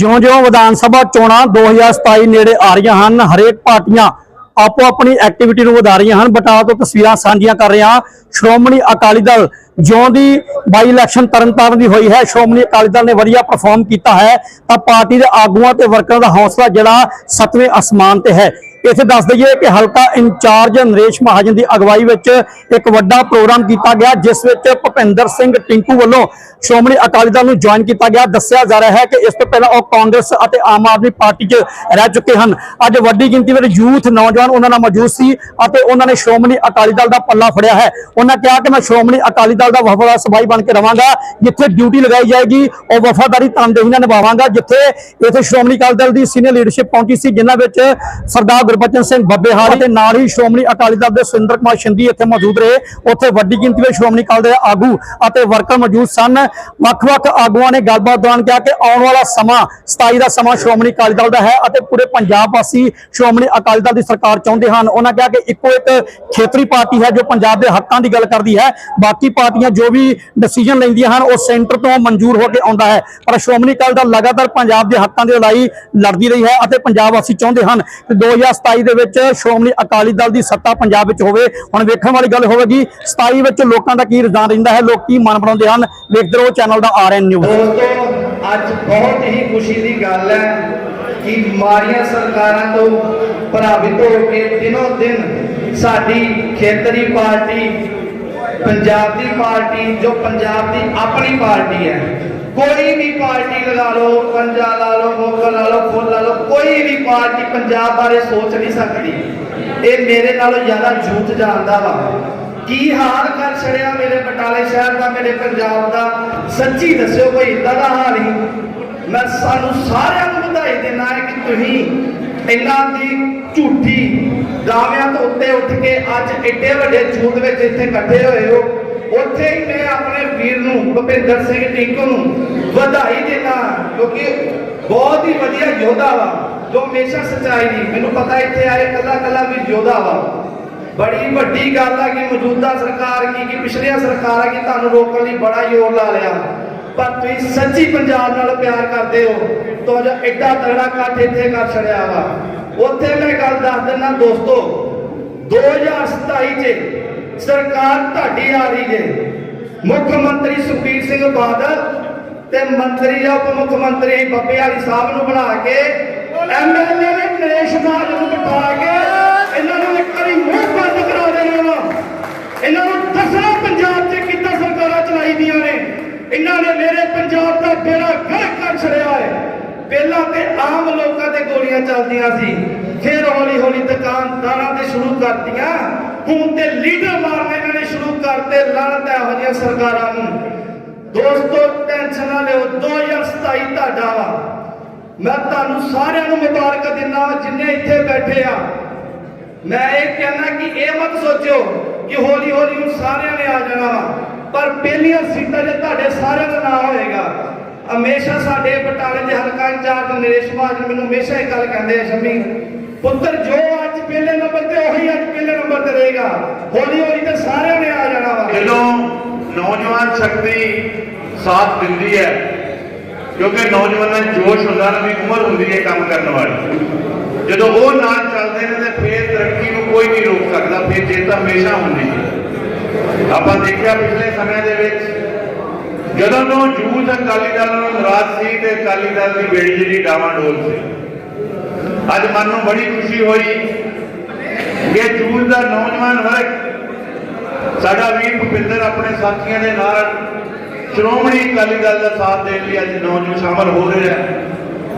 ਜਿਉਂ-ਜਿਉਂ ਵਿਧਾਨ ਸਭਾ ਚੋਣਾਂ 2027 ਨੇੜੇ ਆ ਰਹੀਆਂ ਹਨ, ਹਰੇਕ ਪਾਰਟੀਆਂ ਆਪੋ ਆਪਣੀ ਐਕਟੀਵਿਟੀ ਨੂੰ ਵਧਾ ਰਹੀਆਂ ਹਨ। ਬਟਾਲਾ ਤੋਂ ਤਸਵੀਰਾਂ ਸਾਂਝੀਆਂ ਕਰ ਰਹੇ ਹਾਂ। ਸ਼੍ਰੋਮਣੀ ਅਕਾਲੀ ਦਲ ਜਿਉਂ ਦੀ ਬਾਈ ਇਲੈਕਸ਼ਨ ਤਰਨਤਾਰਨ ਦੀ ਹੋਈ ਹੈ। ਸ਼੍ਰੋਮਣੀ ਅਕਾਲੀ ਦਲ ਨੇ ਵਧੀਆ ਪਰਫਾਰਮ ਕੀਤਾ ਹੈ। ਤਾਂ ਪਾਰਟੀ ਦੇ ਆਗੂਆਂ ਤੇ ਵਰਕਰਾਂ ਦਾ ਹੌਸਲਾ ਜਿਹੜਾ ਸੱਤਵੇਂ ਅਸਮਾਨ ਤੇ ਹੈ। ਇੱਥੇ ਦੱਸ ਦਈਏ ਕਿ ਹਲਕਾ ਇੰਚਾਰਜ ਨਰੇਸ਼ ਮਹਾਜਨ ਦੀ ਅਗਵਾਈ ਵਿੱਚ ਇੱਕ ਵੱਡਾ ਪ੍ਰੋਗਰਾਮ ਕੀਤਾ ਗਿਆ, ਜਿਸ ਵਿੱਚ ਭੁਪਿੰਦਰ ਸਿੰਘ ਟਿੰਕੂ ਵੱਲੋਂ ਸ਼੍ਰੋਮਣੀ ਅਕਾਲੀ ਦਲ ਨੂੰ ਜੁਆਇਨ ਕੀਤਾ ਗਿਆ। ਦੱਸਿਆ ਜਾ ਰਿਹਾ ਹੈ ਕਿ ਇਸ ਤੋਂ ਪਹਿਲਾਂ ਉਹ ਕਾਂਗਰਸ ਅਤੇ ਆਮ ਆਦਮੀ ਪਾਰਟੀ 'ਚ ਰਹਿ ਚੁੱਕੇ ਹਨ। ਅੱਜ ਵੱਡੀ ਗਿਣਤੀ ਵਿੱਚ ਯੂਥ ਨੌਜਵਾਨ ਉਹਨਾਂ ਨਾਲ ਮੌਜੂਦ ਸੀ ਅਤੇ ਉਹਨਾਂ ਨੇ ਸ਼੍ਰੋਮਣੀ ਅਕਾਲੀ ਦਲ ਦਾ ਪੱਲਾ ਫੜਿਆ ਹੈ। ਉਹਨਾਂ ਕਿਹਾ ਕਿ ਮੈਂ ਸ਼੍ਰੋਮਣੀ ਅਕਾਲੀ ਦਲ ਦਾ ਵਫਾਦਾਰ ਸਿਪਾਹੀ ਬਣ ਕੇ ਰਵਾਂਗਾ, ਜਿੱਥੇ ਡਿਊਟੀ ਲਗਾਈ ਜਾਏਗੀ, ਉਹ ਵਫਾਦਾਰੀ ਤਨਦੇਹੀ ਨਾਲ ਨਿਭਾਵਾਂਗਾ, ਜਿੱਥੇ ਇੱਥੇ ਸ਼੍ਰੋਮਣੀ ਅਕਾਲੀ ਦਲ ਦੀ ਸੀਨੀਅਰ ਲੀਡਰਸ਼ਿਪ ਪਹੁੰਚੀ ਸੀ, ਜਿਨ੍ਹਾਂ ਵਿੱਚ ਸਰਦਾਰ ਗੁਰਬਚਨ ਸਿੰਘ ਬੱਬੇਹਾਰੀ ਤੇ ਨਾਲ ਹੀ ਸ਼੍ਰੋਮਣੀ ਅਕਾਲੀ ਦਲ ਦੇ ਸੁਰਿੰਦਰ ਕੁਮਾਰ ਸ਼ਿੰਦੀ ਇੱਥੇ ਮੌਜੂਦ ਰਹੇ। ਉੱਥੇ ਵੱਡੀ ਗਿਣਤੀ ਵਿੱਚ ਸ਼੍ਰੋਮਣੀ ਅਕਾਲੀ ਦਲ ਦੇ ਆਗੂ ਅਤੇ ਵਰਕਰ ਮੌਜੂਦ ਸਨ। ਵੱਖ-ਵੱਖ ਆਗੂਆਂ ਨੇ ਗੱਲਬਾਤ ਦੌਰਾਨ ਕਿਹਾ ਕਿ ਆਉਣ ਵਾਲਾ ਸਮਾਂ 27 ਦਾ ਸਮਾਂ ਸ਼੍ਰੋਮਣੀ ਅਕਾਲੀ ਦਲ ਦਾ ਹੈ ਅਤੇ ਪੂਰੇ ਪੰਜਾਬ ਵਾਸੀ ਸ਼੍ਰੋਮਣੀ ਅਕਾਲੀ ਦਲ ਦੀ ਸਰਕਾਰ ਚਾਹੁੰਦੇ ਹਨ। ਉਹਨਾਂ ਕਿਹਾ ਕਿ ਇੱਕੋ ਇੱਕ ਖੇਤਰੀ ਪਾਰਟੀ ਹੈ ਜੋ ਪੰਜਾਬ ਦੇ ਹੱਕਾਂ ਦੀ ਗੱਲ ਕਰਦੀ ਹੈ। ਬਾਕੀ ਪਾਰਟੀਆਂ ਜੋ ਵੀ ਡਿਸੀਜਨ ਲੈਂਦੀਆਂ ਹਨ, ਉਹ ਸੈਂਟਰ ਤੋਂ ਮਨਜ਼ੂਰ ਹੋ ਕੇ ਆਉਂਦਾ ਹੈ। ਪਰ ਸ਼੍ਰੋਮਣੀ ਅਕਾਲੀ ਦਲ ਲਗਾਤਾਰ ਪੰਜਾਬ ਦੇ ਹੱਕਾਂ ਦੀ ਲੜਾਈ ਲੜਦੀ ਰਹੀ ਹੈ ਅਤੇ ਪੰਜਾਬ ਵਾਸੀ ਚਾਹੁੰਦੇ ਹਨ ਕਿ 2027 ਦੇ ਵਿੱਚ ਸ਼੍ਰੋਮਣੀ ਅਕਾਲੀ ਦਲ ਦੀ ਸੱਤਾ ਪੰਜਾਬ ਵਿੱਚ ਹੋਵੇ, ਹੁਣ ਵੇਖਣ ਵਾਲੀ ਗੱਲ ਹੋਵੇਗੀ 27 ਵਿੱਚ ਲੋਕਾਂ ਦਾ ਕੀ ਰੁਝਾਨ ਰਹਿੰਦਾ ਹੈ, ਲੋਕ ਕੀ ਮਨ ਬਣਾਉਂਦੇ ਹਨ, ਵੇਖਦੇ ਰਹੋ ਚੈਨਲ ਦਾ ਆਰਐਨ ਨਿਊਜ਼। ਦੋਸਤੋ, ਅੱਜ ਬਹੁਤ ਹੀ ਖੁਸ਼ੀ ਦੀ ਗੱਲ ਹੈ ਕਿ ਮਾਰੀਆਂ ਸਰਕਾਰਾਂ ਤੋਂ ਪ੍ਰਭਾਵਿਤ ਹੋ ਕੇ ਦਿਨੋਂ ਦਿਨ ਸਾਡੀ ਖੇਤਰੀ ਪਾਰਟੀ, ਪੰਜਾਬ ਦੀ ਪਾਰਟੀ, ਜੋ ਪੰਜਾਬ ਦੀ ਆਪਣੀ ਪਾਰਟੀ ਹੈ ਕੋਈ ਵੀ ਪਾਰਟੀ ਲਗਾ ਲਓ ਪੰਜਾ ਲਾ ਲਓ ਮੋਕਲ ਲਾ ਲਓ ਫੁੱਲ ਲਾ ਲਓ, ਕੋਈ ਵੀ ਪਾਰਟੀ ਪੰਜਾਬ ਬਾਰੇ ਸੋਚ ਨਹੀਂ ਸਕਦੀ। ਇਹ ਮੇਰੇ ਨਾਲੋਂ ਜ਼ਿਆਦਾ ਝੂਠ ਜਾਣਦਾ ਵਾ। ਕੀ ਹਾਲ ਕਰ ਛੜਿਆ ਮੇਰੇ ਬਟਾਲੇ ਸ਼ਹਿਰ ਦਾ, ਮੇਰੇ ਪੰਜਾਬ ਦਾ? ਸੱਚੀ ਦੱਸਿਓ ਕੋਈ ਇਦਾਂ ਦਾ ਹਾਲ ਹੀ? ਮੈਂ ਸਾਨੂੰ ਸਾਰਿਆਂ ਨੂੰ ਵਧਾਈ ਦੇਣਾ ਹੈ ਕਿ ਤੁਸੀਂ ਇਹਨਾਂ ਦੀ ਝੂਠੀ ਦਾਅਵਿਆਂ ਤੋਂ ਉੱਤੇ ਉੱਠ ਕੇ ਅੱਜ ਐਡੇ ਵੱਡੇ ਝੂਠ ਵਿੱਚ ਇੱਥੇ ਇਕੱਠੇ ਹੋਏ ਹੋ। ਉੱਥੇ ਹੀ ਮੈਂ ਆਪਣੇ ਵੀਰ ਨੂੰ, ਭੁਪਿੰਦਰ ਸਿੰਘ ਟਿੰਕੂ ਨੂੰ ਵਧਾਈ ਦਿੰਦਾ ਕਿਉਂਕਿ ਬਹੁਤ ਹੀ ਵਧੀਆ ਯੋਧਾ ਵਾ, ਜੋ ਹਮੇਸ਼ਾ ਸੱਚਾਈ ਦੀ। ਮੈਨੂੰ ਪਤਾ ਇੱਥੇ ਆਏ ਕੱਲਾ ਕੱਲਾ ਵੀ ਯੋਧਾ ਵਾ। ਬੜੀ ਵੱਡੀ ਗੱਲ ਆ ਕਿ ਮੌਜੂਦਾ ਸਰਕਾਰ ਕੀ, ਕਿ ਪਿਛਲੀਆਂ ਸਰਕਾਰਾਂ ਕੀ ਤੁਹਾਨੂੰ ਰੋਕਣ ਲਈ ਬੜਾ ਜ਼ੋਰ ਲਾ ਲਿਆ। ਪਰ ਤੁਸੀਂ ਸੱਚੀ ਪੰਜਾਬ ਨਾਲ ਪਿਆਰ ਕਰਦੇ ਹੋ, ਤਾਂ ਜੋ ਐਡਾ ਤਗੜਾ ਇਕੱਠ ਇੱਥੇ ਕਰ ਛੜਿਆ ਵਾ। ਉੱਥੇ ਮੈਂ ਗੱਲ ਦੱਸ ਦਿੰਦਾ ਦੋਸਤੋ 2027 ਚ ਸਰਕਾਰ ਤੁਹਾਡੀ ਆ ਰਹੀ ਜੇ ਮੁੱਖ ਮੰਤਰੀ ਸੁਖਬੀਰ ਸਿੰਘ ਬਾਦਲ ਤੇ ਮੰਤਰੀ ਜਾਂ ਉਪ ਮੁੱਖ ਮੰਤਰੀ ਬੱਬੇ ਵਾਲੀ ਸਾਹਿਬ ਨੂੰ ਬਣਾ ਕੇ ਐਮਐਲਏ ਨੇ ਨਰੇਸ਼ ਮਾਜ ਨੂੰ ਬਿਠਾ ਕੇ ਇਹਨਾਂ ਨੂੰ ਇੱਕ ਵਾਰੀ ਮੂੰਹ ਬੰਦ ਕਰਾ ਦੇਣਾ ਵਾ। ਇਹਨਾਂ ਨੂੰ ਦੱਸਣਾ ਪੰਜਾਬ 'ਚ ਕਿੱਦਾਂ ਸਰਕਾਰਾਂ ਚਲਾਈ ਦੀਆਂ ਨੇ। ਇਹਨਾਂ ਨੇ ਮੇਰੇ ਪੰਜਾਬ ਦਾ ਬੇੜਾ ਗਰਕ ਕਰ ਛੜਿਆ ਹੈ ਪਹਿਲਾਂ ਤੇ ਆਮ ਲੋਕਾਂ ਤੇ ਗੋਲੀਆਂ ਚੱਲਦੀਆਂ ਸੀ। ਫਿਰ ਹੌਲੀ ਹੌਲੀ ਦੁਕਾਨਦਾਰਾਂ ਤੇ ਸ਼ੁਰੂ ਕਰਤੀਆਂ। ਹੁਣ ਤੇ ਲੀਡਰ ਮਾਰਨੇ ਇਹਨਾਂ ਨੇ ਸ਼ੁਰੂ ਕਰਤੇ ਲਾਣਤ ਇਹੋ ਜਿਹੀਆਂ ਸਰਕਾਰਾਂ ਨੂੰ। ਦੋਸਤੋ ਟੈਨਸ਼ਨ ਨਾ ਲਿਓ 2027 ਤੁਹਾਡਾ ਵਾ। ਮੈਂ ਤੁਹਾਨੂੰ ਸਾਰਿਆਂ ਨੂੰ ਮੁਬਾਰਕ ਦਿੰਦਾ ਵਾਂ, ਜਿੰਨੇ ਇੱਥੇ ਬੈਠੇ ਆ। ਮੈਂ ਇਹ ਕਹਿਣਾ ਕਿ ਇਹ ਮਤ ਸੋਚਿਓ ਕਿ ਹੌਲੀ ਹੌਲੀ ਹੁਣ ਸਾਰਿਆਂ ਨੇ ਆ ਜਾਣਾ ਵਾ। ਪਰ ਪਹਿਲੀਆਂ ਸੀਟਾਂ 'ਤੇ ਤੁਹਾਡੇ ਸਾਰਿਆਂ ਦਾ ਨਾਮ ਹੋਏਗਾ ਹਮੇਸ਼ਾ ਸਾਡੇ ਬਟਾਲੇ ਦੇ ਹਲਕਾ ਇੰਚਾਰਜ ਨਰੇਸ਼ ਮਹਾਜਨ ਮੈਨੂੰ ਹਮੇਸ਼ਾ ਇਹ ਗੱਲ ਕਹਿੰਦੇ ਆ ਸ਼ਮੀ, ਪੁੱਤਰ ਜੋ ਅੱਜ ਪਹਿਲੇ ਨੰਬਰ ਤੇ ਉਹੀ ਅੱਜ ਪਹਿਲੇ ਨੰਬਰ ਤੇ ਰਹੇਗਾ। ਹੌਲੀ ਹੌਲੀ ਤੇ ਸਾਰਿਆਂ ਨੇ ਆ ਜਾਣਾ ਵਾ। ਜਦੋਂ ਨੌਜਵਾਨ ਸ਼ਕਤੀ ਸਾਥ ਦਿੰਦੀ ਹੈ, ਕਿਉਂਕਿ ਨੌਜਵਾਨਾਂ 'ਚ ਜੋਸ਼ ਹੁੰਦਾ ਨਾ ਵੀ ਉਮਰ ਹੁੰਦੀ ਹੈ ਕੰਮ ਕਰਨ ਵਾਲੀ। ਜਦੋਂ ਉਹ ਨਾਲ ਚੱਲਦੇ ਨੇ ਤੇ ਫੇਰ ਤਰੱਕੀ ਨੂੰ ਕੋਈ ਨਹੀਂ ਰੋਕ ਸਕਦਾ, ਫੇਰ ਜਿੱਤ ਹਮੇਸ਼ਾ ਹੁੰਦੀ ਹੈ। ਆਪਾਂ ਦੇਖਿਆ ਪਿਛਲੇ ਸਮੇਂ ਦੇ ਵਿੱਚ ਜਦੋਂ ਤੋਂ ਯੂਥ ਅਕਾਲੀ ਦਲ ਨੂੰ ਨਾਰਾਜ਼ ਸੀ ਤੇ ਅਕਾਲੀ ਦਲ ਦੀ ਬੇੜੀ ਜਿਹੜੀ ਡਾਵਾਂਡੋਲ ਸੀ। ਅੱਜ ਮਨ ਨੂੰ ਬੜੀ ਖੁਸ਼ੀ ਹੋਈ ਕਿ ਯੂਥ ਦਾ ਨੌਜਵਾਨ ਵਰਗ ਸਾਡਾ ਵੀਰ ਭੁਪਿੰਦਰ ਆਪਣੇ ਸਾਥੀਆਂ ਦੇ ਨਾਲ ਸ਼੍ਰੋਮਣੀ ਅਕਾਲੀ ਦਲ ਦਾ ਸਾਥ ਦੇਣ ਲਈ ਅੱਜ ਨੌਜਵਾਨ ਸ਼ਾਮਲ ਹੋ ਰਹੇ ਹੈ।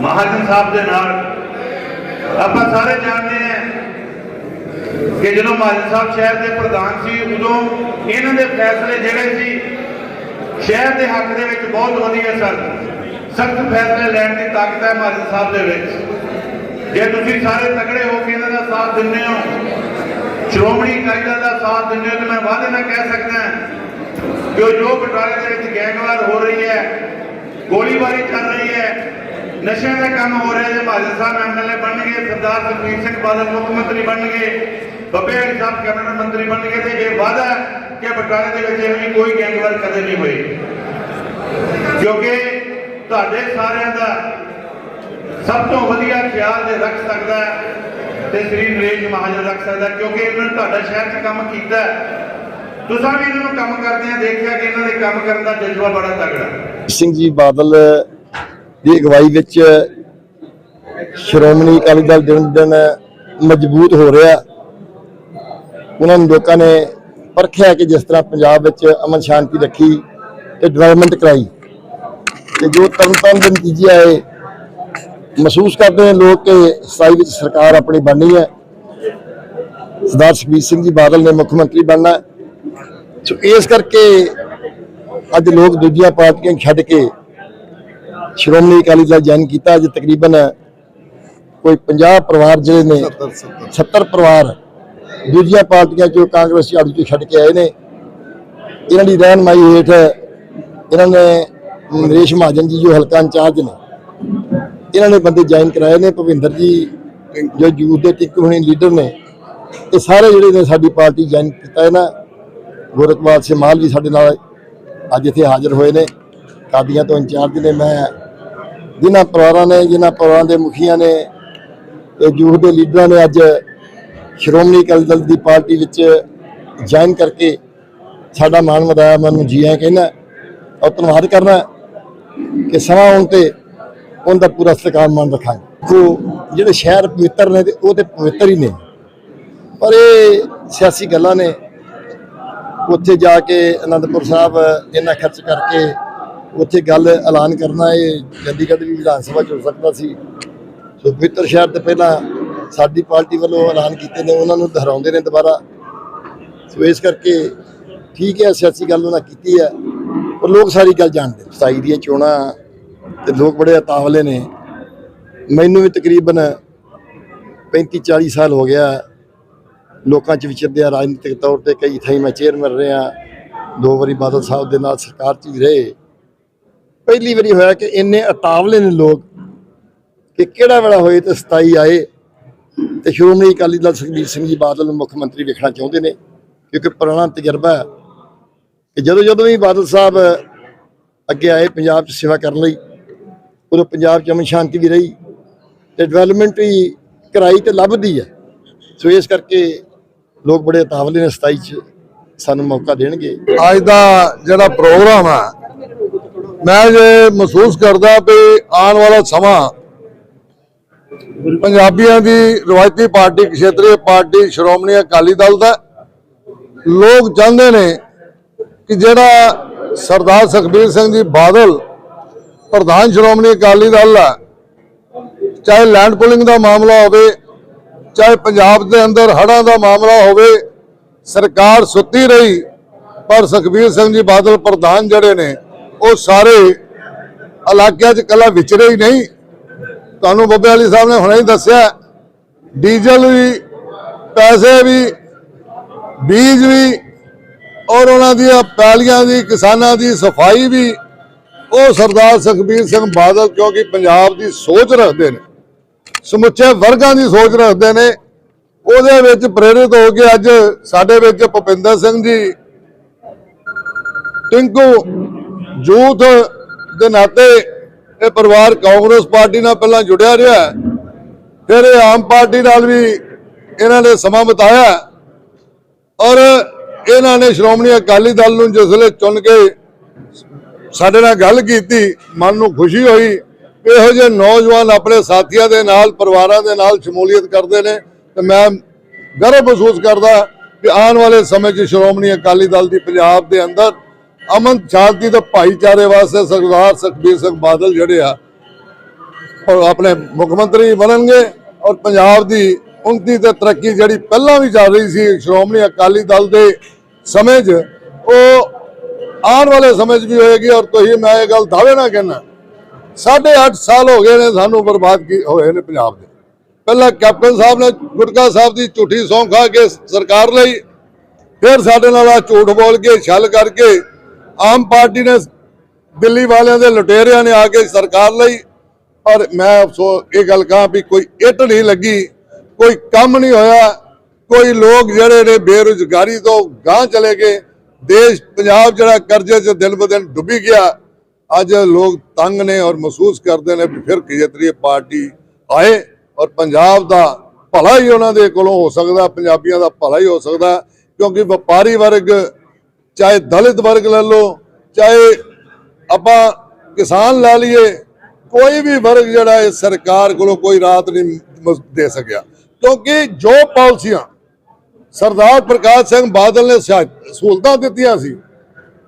ਮਹਾਜਨ ਸਾਹਿਬ ਦੇ ਨਾਲ ਆਪਾਂ ਸਾਰੇ ਜਾਣਦੇ ਹਾਂ ਕਿ ਜਦੋਂ ਮਹਾਜਨ ਸਾਹਿਬ ਸ਼ਹਿਰ ਦੇ ਪ੍ਰਧਾਨ ਸੀ, ਉਦੋਂ ਇਹਨਾਂ ਦੇ ਫੈਸਲੇ ਜਿਹੜੇ ਸੀ ਸ਼ਹਿਰ ਦੇ ਹੱਕ ਦੇ ਵਿੱਚ ਬਹੁਤ ਵਧੀਆ ਸਨ ਸਖਤ ਫੈਸਲੇ ਲੈਣ ਦੀ ਤਾਕਤ ਹੈ ਮਹਾਜਨ ਸਾਹਿਬ ਦੇ ਵਿੱਚ। ਜੇ ਤੁਸੀਂ ਸਾਰੇ ਤਕੜੇ ਹੋ ਕੇ ਇਹਨਾਂ ਦਾ ਸਾਥ ਦਿੰਦੇ ਹੋ, ਸ਼੍ਰੋਮਣੀ ਅਕਾਲੀ ਦਲ ਦਾ ਸਾਥ ਦਿੰਦੇ ਹੋ, ਤੇ ਮੈਂ ਵਾਅਦੇ ਨਾਲ ਕਹਿ ਸਕਦਾ ਕਿ ਉਹ ਜੋ ਬਟਾਲੇ ਦੇ ਵਿੱਚ ਗੈਂਗਵਾਰ ਹੋ ਰਹੀ ਹੈ, ਗੋਲੀਬਾਰੀ ਚੱਲ ਰਹੀ ਹੈ ਨਸ਼ਿਆਂ ਦਾ ਕੰਮ ਹੋ ਰਿਹਾ ਜੇ ਮਹਾਜਨ ਸਾਹਿਬ ਐਮਐਲਏ ਬਣਨਗੇ, ਸਰਦਾਰ ਸੁਖਬੀਰ ਸਿੰਘ ਬਾਦਲ ਮੁੱਖ ਮੰਤਰੀ ਬਣਨਗੇ, ਬੱਬੇ ਵਾਲੀ ਸਾਹਿਬ ਕੈਬਨਿਟ ਮੰਤਰੀ ਬਣਨਗੇ ਤੇ ਇਹ ਵਾਅਦਾ ਕਿ ਬਟਾਲੇ ਦੇ ਵਿੱਚ ਇਹੋ ਕੋਈ ਗੈਂਗਵਾਰ ਕਦੇ ਨਹੀਂ ਹੋਈ। ਕਿਉਂਕਿ ਤੁਹਾਡੇ ਸਾਰਿਆਂ ਦਾ ਸਭ ਤੋਂ ਵਧੀਆ ਖਿਆਲ ਦੇ ਰੱਖ ਸਕਦਾ ਤੇ ਸ੍ਰੀ ਨਰੇਸ਼ ਮਹਾਜਨ ਰੱਖ ਸਕਦਾ ਕਿਉਂਕਿ ਇਹਨਾਂ ਨੇ ਤੁਹਾਡਾ ਸ਼ਹਿਰ 'ਚ ਕੰਮ ਕੀਤਾ ਤੁਸੀਂ ਵੀ ਇਹਨਾਂ ਨੂੰ ਕੰਮ ਕਰਦਿਆਂ ਦੇਖਿਆ ਕਿ ਇਹਨਾਂ ਦੇ ਕੰਮ ਕਰਨ ਦਾ ਜਜ਼ਬਾ ਬੜਾ ਤਗੜਾ ਸਿੰਘ ਜੀ, ਬਾਦਲ ਦੀ ਅਗਵਾਈ ਵਿੱਚ ਸ਼੍ਰੋਮਣੀ ਅਕਾਲੀ ਦਲ ਦਿਨ ਦਿਨ ਮਜ਼ਬੂਤ ਹੋ ਰਿਹਾ। ਉਹਨਾਂ ਨੂੰ ਲੋਕਾਂ ਨੇ ਪਰਖਿਆ ਕਿ ਜਿਸ ਤਰ੍ਹਾਂ ਪੰਜਾਬ ਵਿੱਚ ਅਮਨ ਸ਼ਾਂਤੀ ਰੱਖੀ ਤੇ ਡਿਵੈਲਪਮੈਂਟ ਕਰਾਈ। ਤੇ ਜੋ ਤਰਨਤਾਰਨ ਦੇ ਨਤੀਜੇ ਆਏ, ਮਹਿਸੂਸ ਕਰਦੇ ਨੇ ਲੋਕ ਕਿ ਸਤਾਈ ਵਿੱਚ ਸਰਕਾਰ ਆਪਣੀ ਬਣਨੀ ਹੈ। ਸਰਦਾਰ ਸੁਖਬੀਰ ਸਿੰਘ ਜੀ ਬਾਦਲ ਨੇ ਮੁੱਖ ਮੰਤਰੀ ਬਣਨਾ ਸੋ ਇਸ ਕਰਕੇ ਅੱਜ ਲੋਕ ਦੂਜੀਆਂ ਪਾਰਟੀਆਂ ਛੱਡ ਕੇ ਸ਼੍ਰੋਮਣੀ ਅਕਾਲੀ ਦਲ ਜੁਆਇਨ ਕੀਤਾ ਅੱਜ ਤਕਰੀਬਨ ਕੋਈ 50 ਪਰਿਵਾਰ ਜਿਹੜੇ ਨੇ 70 ਪਰਿਵਾਰ ਦੂਜੀਆਂ ਪਾਰਟੀਆਂ ਚੋਂ ਕਾਂਗਰਸੀ ਆੜੂ ਚੋਂ ਛੱਡ ਕੇ ਆਏ ਨੇ। ਇਹਨਾਂ ਦੀ ਰਹਿਨਮਾਈ ਹੇਠ ਇਹਨਾਂ ਨੇ ਨਰੇਸ਼ ਮਹਾਜਨ ਜੀ ਜੋ ਹਲਕਾ ਇੰਚਾਰਜ ਨੇ ਇਹਨਾਂ ਨੇ ਬੰਦੇ ਜੁਆਇਨ ਕਰਾਏ ਨੇ ਭਵਿੰਦਰ ਜੀ ਜੋ ਯੂਥ ਦੇ ਟਿੱਕੂ ਹੋਣੀ ਲੀਡਰ ਨੇ ਇਹ ਸਾਰੇ ਜਿਹੜੇ ਨੇ ਸਾਡੀ ਪਾਰਟੀ ਜੁਆਇਨ ਕੀਤਾ ਹੈ ਨਾ ਗੋਰਖਵਾਲ ਮਾਲ ਵੀ ਸਾਡੇ ਨਾਲ ਅੱਜ ਇੱਥੇ ਹਾਜ਼ਰ ਹੋਏ ਨੇ। ਕਾਦੀਆਂ ਤੋਂ ਇੰਚਾਰਜ ਨੇ ਮੈਂ ਜਿਨ੍ਹਾਂ ਪਰਿਵਾਰਾਂ ਨੇ, ਜਿਨ੍ਹਾਂ ਪਰਿਵਾਰਾਂ ਦੇ ਮੁਖੀਆਂ ਨੇ ਤੇ ਯੂਥ ਦੇ ਲੀਡਰਾਂ ਨੇ ਅੱਜ ਸ਼੍ਰੋਮਣੀ ਅਕਾਲੀ ਦਲ ਦੀ ਪਾਰਟੀ ਵਿੱਚ ਜੁਆਇਨ ਕਰਕੇ ਸਾਡਾ ਮਾਣ ਵਧਾਇਆ, ਮੈਂ ਨੂੰ ਜੀ ਆਇਆਂ ਕਹਿੰਦਾ, ਔਰ ਧੰਨਵਾਦ ਕਰਨਾ ਕਿ ਸਮਾਂ ਆਉਣ ਤੇ ਉਹਦਾ ਪੂਰਾ ਸਤਿਕਾਰ ਮਾਨ ਰੱਖਾਂਗੇ। ਦੇਖੋ ਜਿਹੜੇ ਸ਼ਹਿਰ ਪਵਿੱਤਰ ਨੇ ਤੇ ਉਹ ਤੇ ਪਵਿੱਤਰ ਹੀ ਨੇ। ਪਰ ਇਹ ਸਿਆਸੀ ਗੱਲਾਂ ਨੇ। ਉੱਥੇ ਜਾ ਕੇ ਅਨੰਦਪੁਰ ਸਾਹਿਬ ਇੰਨਾ ਖਰਚ ਕਰਕੇ ਉੱਥੇ ਗੱਲ ਐਲਾਨ ਕਰਨਾ ਇਹ ਚੰਡੀਗੜ੍ਹ ਵੀ ਵਿਧਾਨ ਸਭਾ ਚ ਹੋ ਸਕਦਾ ਸੀ। ਸੋ ਪਵਿੱਤਰ ਸ਼ਹਿਰ ਤੇ ਪਹਿਲਾਂ ਸਾਡੀ ਪਾਰਟੀ ਵੱਲੋਂ ਐਲਾਨ ਕੀਤੇ ਨੇ, ਉਹਨਾਂ ਨੂੰ ਦੁਹਰਾਉਂਦੇ ਨੇ ਦੁਬਾਰਾ। ਸੋ ਇਸ ਕਰਕੇ ਠੀਕ ਹੈ, ਸਿਆਸੀ ਗੱਲ ਉਹਨਾਂ ਕੀਤੀ ਹੈ, ਪਰ ਲੋਕ ਸਾਰੀ ਗੱਲ ਜਾਣਦੇ ਨੇ। ਸਤਾਈ ਦੀਆਂ ਚੋਣਾਂ ਤੇ ਲੋਕ ਬੜੇ ਅਤਾਵਲੇ ਨੇ। ਮੈਨੂੰ ਵੀ ਤਕਰੀਬਨ 35 40 ਸਾਲ ਹੋ ਗਿਆ ਲੋਕਾਂ 'ਚ ਵਿਚਰਦਿਆਂ ਰਾਜਨੀਤਿਕ ਤੌਰ ਤੇ ਕਈ ਥਾਈਂ ਮੈਂ ਚੇਅਰਮੈਨ ਰਿਹਾ। ਦੋ ਵਾਰੀ ਬਾਦਲ ਸਾਹਿਬ ਦੇ ਨਾਲ ਸਰਕਾਰ 'ਚ ਵੀ ਰਹੇ। ਪਹਿਲੀ ਵਾਰੀ ਹੋਇਆ ਕਿ ਇੰਨੇ ਅਤਾਵਲੇ ਨੇ ਲੋਕ ਕਿ ਕਿਹੜਾ ਵੇਲਾ ਹੋਏ ਤੇ 27 ਆਏ ਤੇ ਸ਼੍ਰੋਮਣੀ ਅਕਾਲੀ ਦਲ ਸੁਖਬੀਰ ਸਿੰਘ ਜੀ ਬਾਦਲ ਨੂੰ ਮੁੱਖ ਮੰਤਰੀ ਵੇਖਣਾ ਚਾਹੁੰਦੇ ਨੇ, ਕਿਉਂਕਿ ਪੁਰਾਣਾ ਤਜਰਬਾ ਹੈ ਕਿ ਜਦੋਂ ਜਦੋਂ ਵੀ ਬਾਦਲ ਸਾਹਿਬ ਅੱਗੇ ਆਏ ਪੰਜਾਬ 'ਚ ਸੇਵਾ ਕਰਨ ਲਈ, ਉਦੋਂ ਪੰਜਾਬ 'ਚ ਅਮਨ ਸ਼ਾਂਤੀ ਵੀ ਰਹੀ ਤੇ ਡਿਵੈਲਪਮੈਂਟ ਵੀ ਕਰਾਈ ਤੇ ਲੱਭਦੀ ਹੈ। ਸੋ ਇਸ ਕਰਕੇ ਲੋਕ ਬੜੇ ਉਤਾਵਲੇ ਨੇ 27 ਚ ਸਾਨੂੰ ਮੌਕਾ ਦੇਣਗੇ। ਅੱਜ ਦਾ ਜਿਹੜਾ ਪ੍ਰੋਗਰਾਮ ਆ ਮੈਂ ਜੇ ਮਹਿਸੂਸ ਕਰਦਾ ਵੀ ਆਉਣ ਵਾਲਾ ਸਮਾਂ ਪੰਜਾਬੀਆਂ ਦੀ ਰਵਾਇਤੀ ਪਾਰਟੀ ਖੇਤਰੀ ਪਾਰਟੀ ਸ਼੍ਰੋਮਣੀ ਅਕਾਲੀ ਦਲ ਦਾ, ਲੋਕ ਚਾਹੁੰਦੇ ਨੇ ਕਿ ਜਿਹੜਾ ਸਰਦਾਰ ਸੁਖਬੀਰ ਸਿੰਘ ਜੀ ਬਾਦਲ ਪ੍ਰਧਾਨ ਸ਼੍ਰੋਮਣੀ ਅਕਾਲੀ ਦਲ ਹੈ ਚਾਹੇ ਲੈਂਡ ਪੁਲਿੰਗ ਦਾ ਮਾਮਲਾ ਹੋਵੇ, ਚਾਹੇ ਪੰਜਾਬ ਦੇ ਅੰਦਰ ਹੜ੍ਹਾਂ ਦਾ ਮਾਮਲਾ ਹੋਵੇ, ਸਰਕਾਰ ਸੁੱਤੀ ਰਹੀ, ਪਰ ਸੁਖਬੀਰ ਸਿੰਘ ਜੀ ਬਾਦਲ ਪ੍ਰਧਾਨ ਜਿਹੜੇ ਨੇ ਉਹ ਸਾਰੇ ਇਲਾਕਿਆਂ 'ਚ ਕੱਲਾ ਵਿਚਰੇ ਹੀ ਨਹੀਂ। ਤੁਹਾਨੂੰ ਬੱਬੇ ਵਾਲੀ ਸਾਹਿਬ ਨੇ ਹੁਣੇ ਹੀ ਦੱਸਿਆ, ਡੀਜ਼ਲ ਵੀ, ਪੈਸੇ ਵੀ, ਬੀਜ ਵੀ, ਔਰ ਉਹਨਾਂ ਦੀਆਂ ਪੈਲੀਆਂ ਦੀ, ਕਿਸਾਨਾਂ ਦੀ ਸਫ਼ਾਈ ਵੀ, ਉਹ ਸਰਦਾਰ ਸੁਖਬੀਰ ਸਿੰਘ ਬਾਦਲ ਕਿਉਂਕਿ ਪੰਜਾਬ ਦੀ ਸੋਚ ਰੱਖਦੇ ਨੇ, ਸਮੁੱਚੇ ਵਰਗਾਂ ਦੀ ਸੋਚ ਰੱਖਦੇ ਨੇ, ਉਹਦੇ ਵਿੱਚ ਪ੍ਰੇਰਿਤ ਹੋ ਕੇ ਅੱਜ ਸਾਡੇ ਵਿੱਚ ਭੁਪਿੰਦਰ ਸਿੰਘ ਜੀ, ਟਿੰਕੂ ਯੂਥ ਦੇ ਨਾਤੇ ਇਹ ਪਰਿਵਾਰ ਕਾਂਗਰਸ ਪਾਰਟੀ ਨਾਲ ਪਹਿਲਾਂ ਜੁੜਿਆ ਰਿਹਾ ਫਿਰ ਇਹ ਆਮ ਪਾਰਟੀ ਨਾਲ ਵੀ ਇਹਨਾਂ ਨੇ ਸਮਾਂ ਬਿਤਾਇਆ ਔਰ ਇਹਨਾਂ ਨੇ ਸ਼੍ਰੋਮਣੀ ਅਕਾਲੀ ਦਲ ਨੂੰ ਜਿਸ ਵੇਲੇ ਚੁਣ ਕੇ ਸਾਡੇ ਨਾਲ ਗੱਲ ਕੀਤੀ, ਮਨ ਨੂੰ ਖੁਸ਼ੀ ਹੋਈ ਇਹੋ ਜਿਹੇ ਨੌਜਵਾਨ ਆਪਣੇ ਸਾਥੀਆਂ ਦੇ ਨਾਲ, ਪਰਿਵਾਰਾਂ ਦੇ ਨਾਲ ਸ਼ਮੂਲੀਅਤ ਕਰਦੇ ਨੇ ਤੇ ਮੈਂ ਗਰਵ ਮਹਿਸੂਸ ਕਰਦਾ ਕਿ ਆਉਣ ਵਾਲੇ ਸਮੇਂ 'ਚ ਸ਼੍ਰੋਮਣੀ ਅਕਾਲੀ ਦਲ ਦੀ ਪੰਜਾਬ ਦੇ ਅੰਦਰ ਅਮਨ ਸ਼ਾਂਤੀ ਤੇ ਭਾਈਚਾਰੇ ਵਾਸਤੇ ਸਰਦਾਰ ਸੁਖਬੀਰ ਸਿੰਘ ਬਾਦਲ ਜਿਹੜੇ ਆ, ਉਹ ਆਪਣੇ ਮੁੱਖ ਮੰਤਰੀ ਬਣਨਗੇ ਔਰ ਪੰਜਾਬ ਦੀ ਉਨਤੀ ਤੇ ਤਰੱਕੀ ਜਿਹੜੀ ਪਹਿਲਾਂ ਵੀ ਚੱਲ ਰਹੀ ਸੀ ਸ਼੍ਰੋਮਣੀ ਅਕਾਲੀ ਦਲ ਦੇ ਸਮੇਂ 'ਚ, ਉਹ ਆਉਣ ਵਾਲੇ ਸਮੇਂ 'ਚ ਵੀ ਹੋਏਗੀ ਔਰ ਤੁਸੀਂ ਮੈਂ ਇਹ ਗੱਲ ਦਾਅਵੇ ਨਾਲ ਕਹਿਣਾ ਸਾਢੇ ਅੱਠ ਸਾਲ ਹੋ ਗਏ ਨੇ ਸਾਨੂੰ ਬਰਬਾਦ ਕੀ ਹੋਏ ਨੇ ਪੰਜਾਬ ਦੇ। ਪਹਿਲਾਂ ਕੈਪਟਨ ਸਾਹਿਬ ਨੇ ਗੁਟਕਾ ਸਾਹਿਬ ਦੀ ਝੂਠੀ ਸੌਂ ਖਾ ਕੇ ਸਰਕਾਰ ਲਈ, ਫਿਰ ਸਾਡੇ ਨਾਲ ਆ ਝੂਠ ਬੋਲ ਕੇ ਛਲ ਕਰਕੇ ਆਮ ਪਾਰਟੀ ਨੇ ਦਿੱਲੀ ਵਾਲਿਆਂ ਦੇ ਲੁਟੇਰਿਆਂ ਨੇ ਆ ਕੇ ਸਰਕਾਰ ਲਈ ਔਰ ਮੈਂ ਅਫਸੋਸ ਇਹ ਗੱਲ ਕਹਾਂ ਵੀ ਕੋਈ ਇੱਟ ਨਹੀਂ ਲੱਗੀ, ਕੋਈ ਕੰਮ ਨਹੀਂ ਹੋਇਆ, ਕੋਈ ਲੋਕ ਜਿਹੜੇ ਨੇ ਬੇਰੁਜ਼ਗਾਰੀ ਤੋਂ ਗਾਂਹ ਚਲੇ ਗਏ, ਦੇਸ਼ ਪੰਜਾਬ ਜਿਹੜਾ ਕਰਜ਼ੇ 'ਚ ਦਿਨ ਬ ਦਿਨ ਡੁੱਬੀ ਗਿਆ, ਅੱਜ ਲੋਕ ਤੰਗ ਨੇ ਔਰ ਮਹਿਸੂਸ ਕਰਦੇ ਨੇ ਵੀ ਫਿਰ ਖੇਤਰੀ ਪਾਰਟੀ ਆਏ ਔਰ ਪੰਜਾਬ ਦਾ ਭਲਾ ਹੀ ਉਹਨਾਂ ਦੇ ਕੋਲੋਂ ਹੋ ਸਕਦਾ, ਪੰਜਾਬੀਆਂ ਦਾ ਭਲਾ ਹੀ ਹੋ ਸਕਦਾ, ਕਿਉਂਕਿ ਵਪਾਰੀ ਵਰਗ ਚਾਹੇ ਦਲਿਤ ਵਰਗ ਲੈ ਲਓ, ਚਾਹੇ ਆਪਾਂ ਕਿਸਾਨ ਲੈ ਲਈਏ, ਕੋਈ ਵੀ ਵਰਗ ਜਿਹੜਾ ਹੈ ਸਰਕਾਰ ਕੋਲੋਂ ਕੋਈ ਰਾਤ ਨਹੀਂ ਦੇ ਸਕਿਆ। ਕਿਉਂਕਿ ਜੋ ਪਾਲਿਸੀਆਂ ਸਰਦਾਰ ਪ੍ਰਕਾਸ਼ ਸਿੰਘ ਬਾਦਲ ਨੇ ਸਹੂਲਤਾਂ ਦਿੱਤੀਆਂ ਸੀ,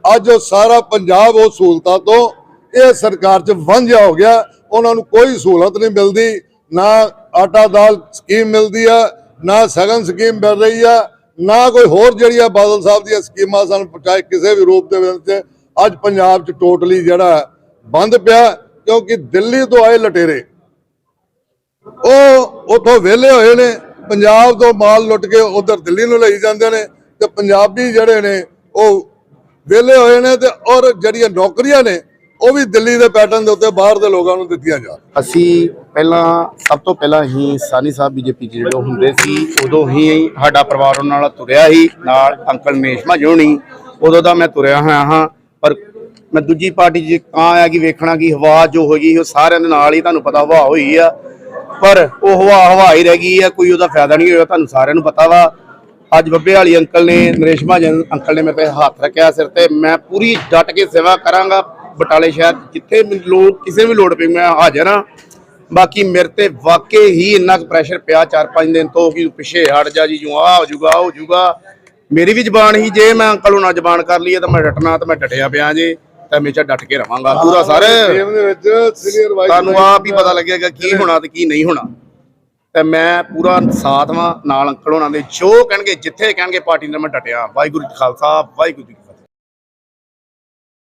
ਅੱਜ ਉਹ ਸਾਰਾ ਪੰਜਾਬ ਉਹ ਸਹੂਲਤਾਂ ਤੋਂ ਇਹ ਸਰਕਾਰ 'ਚ ਵਾਂਝਾ ਹੋ ਗਿਆ। ਉਹਨਾਂ ਨੂੰ ਕੋਈ ਸਹੂਲਤ ਨਹੀਂ ਮਿਲਦੀ, ਨਾ ਆਟਾ ਦਾਲ ਸਕੀਮ ਮਿਲਦੀ ਆ, ਨਾ ਸਗਨ ਸਕੀਮ ਮਿਲ ਰਹੀ ਆ। ਨਾ ਕੋਈ ਹੋਰ ਜਿਹੜੀਆਂ ਬਾਦਲ ਸਾਹਿਬ ਦੀਆਂ ਸਕੀਮਾਂ ਸਨ, ਚਾਹੇ ਕਿਸੇ ਵੀ ਰੂਪ ਦੇ ਵਿੱਚ। ਅੱਜ ਪੰਜਾਬ 'ਚ ਟੋਟਲੀ ਜਿਹੜਾ ਬੰਦ ਪਿਆ, ਕਿਉਂਕਿ ਦਿੱਲੀ ਤੋਂ ਆਏ ਲਟੇਰੇ। ਉਹ ਉਥੋਂ ਵਿਹਲੇ ਹੋਏ ਨੇ, ਪੰਜਾਬ ਤੋਂ ਮਾਲ ਲੁੱਟ ਕੇ ਉਧਰ ਦਿੱਲੀ ਨੂੰ ਲਈ ਜਾਂਦੇ ਨੇ ਤੇ ਪੰਜਾਬੀ ਜਿਹੜੇ ਨੇ, ਉਹ ਵਿਹਲੇ ਹੋਏ ਨੇ ਤੇ ਔਰ ਜਿਹੜੀਆਂ ਨੌਕਰੀਆਂ ਨੇ ਉਹ ਵੀ ਦਿੱਲੀ ਦੇ ਪੈਟਰਨ ਦੇ ਉੱਤੇ ਬਾਹਰ ਦੇ ਲੋਕਾਂ ਨੂੰ ਦਿੱਤੀਆਂ ਜਾ ਅਸੀਂ ਪਹਿਲਾਂ ਸਭ ਤੋਂ ਪਹਿਲਾਂ ਹੀ ਸਾਨੀ ਸਾਹਿਬ ਬੀਜੇਪੀ ਚ ਜਦੋਂ ਹੁੰਦੇ ਸੀ, ਉਦੋਂ ਹੀ ਸਾਡਾ ਪਰਿਵਾਰ ਉਹਨਾਂ ਨਾਲ ਤੁਰਿਆ ਹੀ ਨਾਲ ਅੰਕਲ ਮੇਸ਼ਮਾ ਜੋਣੀ ਉਦੋਂ ਦਾ ਮੈਂ ਤੁਰਿਆ ਹੋਇਆ ਹਾਂ, ਪਰ ਮੈਂ ਦੂਜੀ ਪਾਰਟੀ ਚ ਕਾਂ ਆਇਆ ਕਿ ਵੇਖਣਾ ਕਿ ਹਵਾ ਜੋ ਹੋ ਗਈ ਉਹ ਸਾਰਿਆਂ ਦੇ ਨਾਲ ਹੀ, ਤੁਹਾਨੂੰ ਪਤਾ ਹਵਾ ਹੋਈ ਆ, ਪਰ ਉਹ ਹਵਾ ਹਵਾ ਹੀ ਰਹਿ ਗਈ ਆ, ਕੋਈ ਉਹਦਾ ਫਾਇਦਾ ਨਹੀਂ ਹੋਇਆ, ਤੁਹਾਨੂੰ ਸਾਰਿਆਂ ਨੂੰ ਪਤਾ ਵਾ। ਅੱਜ ਬੱਬੇ ਵਾਲੀ ਅੰਕਲ ਨੇ ਨਰੇਸ਼ ਮਹਾਜਨ ਅੰਕਲ ਨੇ ਮੇਰੇ ਤੇ ਹੱਥ ਰੱਖਿਆ ਸਿਰ ਤੇ, ਮੈਂ ਪੂਰੀ ਡਟ ਕੇ ਸੇਵਾ ਕਰਾਂਗਾ ਬਟਾਲੇ ਸ਼ਹਿਰ ਜਿੱਥੇ ਲੋੜ ਕਿਸੇ ਨੂੰ ਵੀ ਲੋੜ ਪਈ ਮੈਂ ਹਾਜ਼ਰ ਹਾਂ। ਬਾਕੀ ਮੇਰੇ ਤੇ ਵਾਕਈ ਹੀ ਇੰਨਾ ਕੁ ਪ੍ਰੈਸ਼ਰ ਪਿਆ 4-5 ਦਿਨ ਤੋਂ ਕਿ ਪਿੱਛੇ ਹਟ ਜਾ ਜੀ ਜੂ ਆ ਹੋ ਜੂਗਾ ਹੋ ਜੂਗਾ ਮੇਰੀ ਵੀ ਜ਼ਬਾਨ ਹੀ ਜੇ ਮੈਂ ਅੰਕਲ ਹੁਣਾਂ ਜ਼ਬਾਨ ਕਰ ਲਈਏ ਤਾਂ ਮੈਂ ਡਟਣਾ ਤਾਂ ਮੈਂ ਡਟਿਆ ਪਿਆ ਜੇ ਤਾਂ ਹਮੇਸ਼ਾ ਡਟ ਕੇ ਰਵਾਂਗਾ। ਪੂਰਾ ਸਰ ਤੁਹਾਨੂੰ ਆਪ ਹੀ ਪਤਾ ਲੱਗੇਗਾ ਕੀ ਹੋਣਾ ਤੇ ਕੀ ਨਹੀਂ ਹੋਣਾ। ਤੇ ਮੈਂ ਪੂਰਾ ਸਾਥ ਵਾਂ ਨਾਲ ਅੰਕਲ ਹੋਣਾ ਦੇ ਜੋ ਕਹਿਣਗੇ ਜਿੱਥੇ ਕਹਿਣਗੇ ਪਾਰਟੀ ਨਾਲ ਮੈਂ ਡਟਿਆ। ਵਾਹਿਗੁਰੂ ਜੀ ਖਾਲਸਾ ਵਾਹਿਗੁਰੂ ਜੀ।